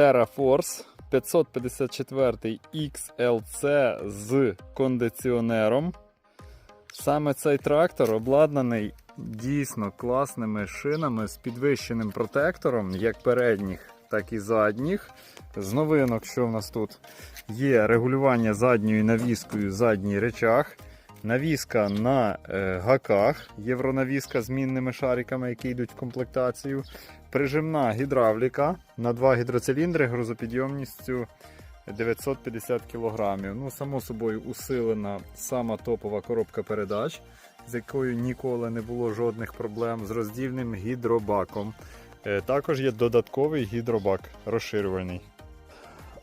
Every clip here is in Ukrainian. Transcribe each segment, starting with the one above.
TerraForce 554 XLC з кондиціонером. Саме цей трактор обладнаний дійсно класними шинами з підвищеним протектором, як передніх, так і задніх. З новинок, що в нас тут є регулювання задньою навіскою, задній речах. Навіска на е, гаках, євронавіска з мінними шариками, які йдуть в комплектацію. Прижимна гідравліка на два гідроциліндри грузопідйомністю 950 кг. Ну, само собою, усилена сама топова коробка передач, з якою ніколи не було жодних проблем з роздільним гідробаком. Е, Також є додатковий гідробак розширювальний.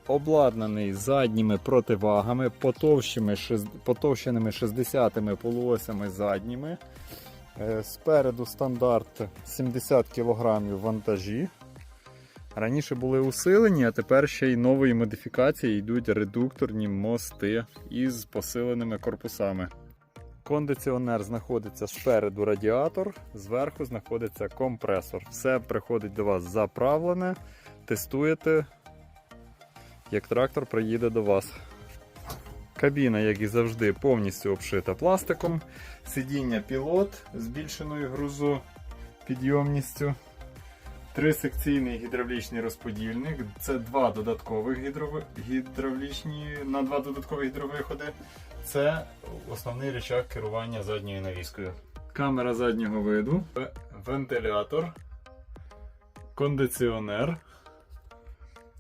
Обладнаний задніми противагами, потовщеними 60-ми полуосями задніми. Е, Спереду стандарт 70 кг вантажі. Раніше були усилені, а тепер ще й нової модифікації йдуть редукторні мости із посиленими корпусами. Кондиціонер знаходиться спереду радіатор, зверху знаходиться компресор. Все приходить до вас заправлене, тестуєте, як трактор приїде до вас. Кабіна, як і завжди, повністю обшита пластиком. Сидіння пілот збільшеною грузопідйомністю. Трисекційний гідравлічний розподільник. Це два додаткових гідрови- гідравлічні на два додаткові гідровиходи. Це основний рычаг керування задньою навіскою. Камера заднього виду, вентилятор, кондиціонер,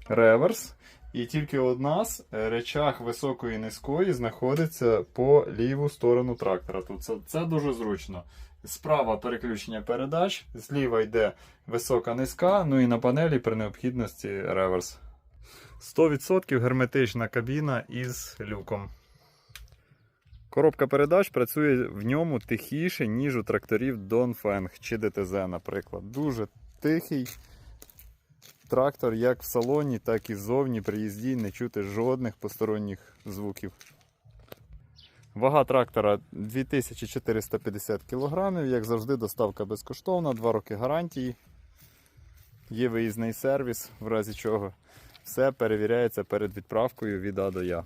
реверс. І тільки у нас е, речах високої і низької знаходиться по ліву сторону трактора. Тут це, це дуже зручно. Справа переключення передач, зліва йде висока низька, ну і на панелі при необхідності реверс. 100% герметична кабіна із люком. Коробка передач працює в ньому тихіше, ніж у тракторів Dongfeng чи DTZ, наприклад. Дуже тихий трактор як в салоні, так і ззовні при їзді не чути жодних посторонніх звуків. Вага трактора 2450 кг, як завжди, доставка безкоштовна, 2 роки гарантії. Є виїзний сервіс, в разі чого все перевіряється перед відправкою від А до Я.